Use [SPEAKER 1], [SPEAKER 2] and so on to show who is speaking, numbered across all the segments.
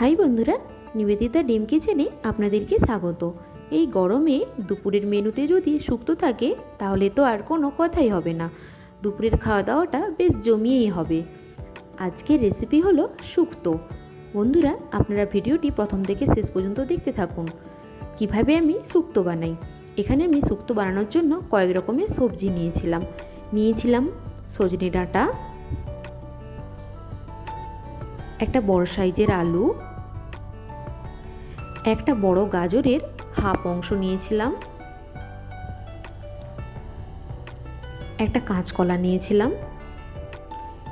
[SPEAKER 1] High বন্ধুরা, নিবেদিতা ডিম কিচেনে আপনাদেরকে স্বাগত। এই গরমে দুপুরের মেনুতে যদি শুক্তো থাকে, তাহলে তো আর কোনো কথাই হবে না। দুপুরের খাওয়া দাওয়াটা বেশ জমিয়েই হবে। আজকের রেসিপি হলো শুক্তো বন্ধুরা, আপনারা ভিডিওটি প্রথম থেকে শেষ পর্যন্ত দেখতে থাকুন। কীভাবে আমি শুক্তো বানাই? এখানে আমি শুক্তো বানানোর জন্য কয়েক রকমের সবজি নিয়েছিলাম। নিয়েছিলাম সজনে ডাঁটা, একটা বড় সাইজের আলু একটা বড় গাজরের হাফ অংশ নিয়েছিলাম। একটা কাঁচকলা নিয়েছিলাম।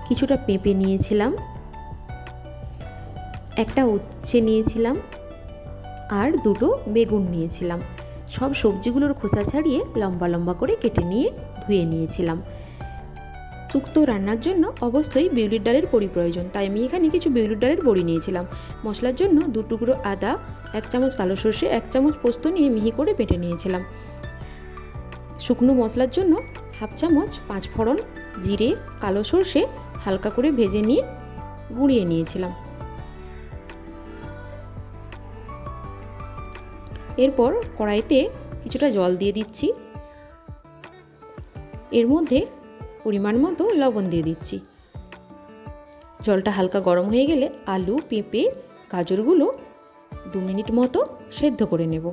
[SPEAKER 1] কিছুটা পেঁপে নিয়েছিলাম। একটা উচ্ছে নিয়েছিলাম। আর দুটো বেগুন নিয়েছিলাম। সব সবজিগুলোর খোসা ছাড়িয়ে লম্বা লম্বা করে কেটে নিয়ে ধুয়ে নিয়েছিলাম। শুক্তো রান্নার জন্য অবশ্যই বিউলির ডালের বড়ি প্রয়োজন। তাই আমি এখানে কিছু বিউলির ডালের বড়ি নিয়েছিলাম। মশলার জন্য দু টুকরো আদা, এক চামচ কালো সর্ষে, এক চামচ পোস্ত নিয়ে মিহি করে বেটে নিয়েছিলাম। শুকনো মশলার জন্য হাফ চামচ পাঁচ ফোড়ন, জিরে, কালো সর্ষে হালকা করে ভেজে নিয়ে গুঁড়িয়ে নিয়েছিলাম। এরপর কড়াইতে কিছুটা জল দিয়ে দিচ্ছি। এর মধ্যে পরিমাণ মতো লবণ দিয়ে দিচ্ছি। জলটা হালকা গরম হয়ে গেলে আলু, পেঁপে, গাজরগুলো দু মিনিট মতো সেদ্ধ করে নেব।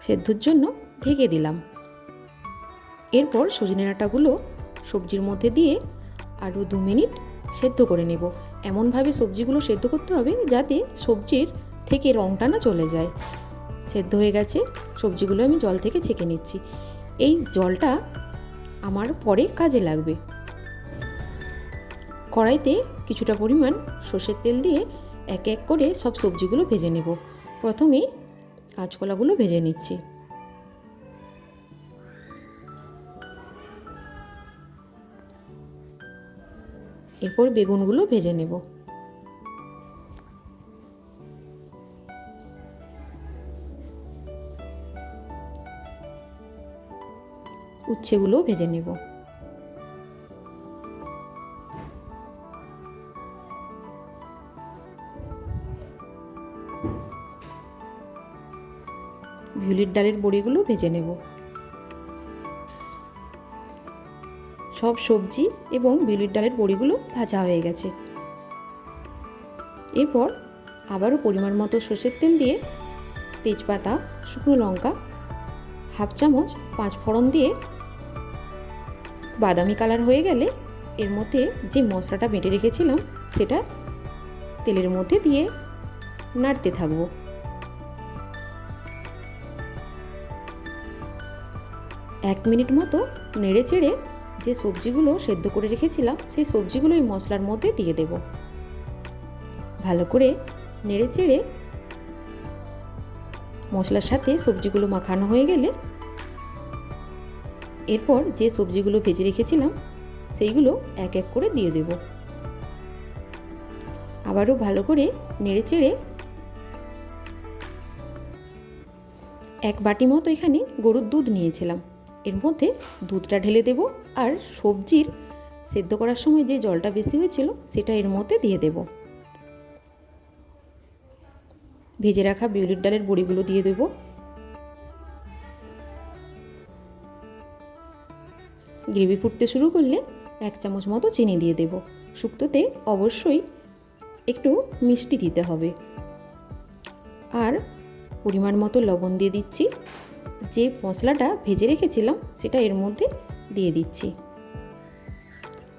[SPEAKER 1] সেদ্ধর জন্য ঢেকে দিলাম। এরপর সজনে ডাঁটাগুলো সবজির মধ্যে দিয়ে আরও দু মিনিট সেদ্ধ করে নেব। এমনভাবে সবজিগুলো সেদ্ধ করতে হবে যাতে সবজির থেকে রঙটা না চলে যায়। সেদ্ধ হয়ে গেছে। সবজিগুলো আমি জল থেকে ছেঁকে নিচ্ছি। এই জলটা আমার পরে কাজে লাগবে। কড়াইতে কিছুটা পরিমাণ সর্ষের তেল দিয়ে এক এক করে সব সবজিগুলো ভেজে নেব। প্রথমে কাঁচকলাগুলো ভেজে নিচ্ছি। এরপর বেগুনগুলো ভেজে নেব। উচ্ছেগুলোও ভেজে নেব। ভিউলির ডালের বড়িগুলো ভেজে নেব। সব সবজি এবং বিউলির ডালের বড়িগুলো ভাজা হয়ে গেছে। এরপর আবারও পরিমাণ মতো সর্ষের তেল দিয়ে তেজপাতা, শুকনো লঙ্কা, হাফ চামচ পাঁচ ফোড়ন দিয়ে বাদামি কালার হয়ে গেলে এর মধ্যে যে মশলাটা বেটে রেখেছিলাম, সেটা তেলের মধ্যে দিয়ে নাড়তে থাকব। এক মিনিট মতো নেড়ে চেড়ে যে সবজিগুলো সেদ্ধ করে রেখেছিলাম, সেই সবজিগুলো এই মশলার মধ্যে দিয়ে দেব। ভালো করে নেড়ে চেড়ে মশলার সাথে সবজিগুলো মাখানো হয়ে গেলে এরপর যে সবজিগুলো ভেজে রেখেছিলাম, সেইগুলো এক এক করে দিয়ে দেব। আবারও ভালো করে নেড়ে চেড়ে এক বাটি মতো এখানে গরুর দুধ নিয়েছিলাম। এর মধ্যে দুধটা ঢেলে দেব আর সবজির সেদ্ধ করার সময় যে জলটা বেশি হয়েছিল, সেটা এর মধ্যে দিয়ে দেব। ভেজে রাখা বিউলির ডালের বড়িগুলো দিয়ে দেব। গ্রেভি ফুটতে শুরু করলে এক চামচ মতো চিনি দিয়ে দেব। শুক্তোতে অবশ্যই একটু মিষ্টি দিতে হবে। আর পরিমাণ মতো লবণ দিয়ে দিচ্ছি। যে মশলাটা ভেজে রেখেছিলাম সেটা এর মধ্যে দিয়ে দিচ্ছি।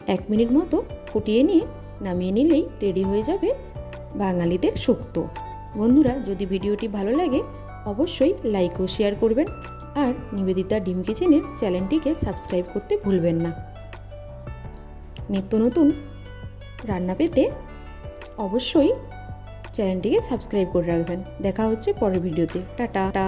[SPEAKER 1] এক মিনিট মতো ফুটিয়ে নিয়ে নামিয়ে নিলেই রেডি হয়ে যাবে বাঙালিদের শুক্তো। বন্ধুরা, যদি ভিডিওটি ভালো লাগে, অবশ্যই লাইক ও শেয়ার করবেন। আর নিবেদিতা ডিম কিচেনের চ্যানেলটিকে সাবস্ক্রাইব করতে ভুলবেন না। নিত্য নতুন রান্না পেতে অবশ্যই চ্যানেলটিকে সাবস্ক্রাইব করে রাখবেন। দেখা হচ্ছে পরের ভিডিওতে। টাটা।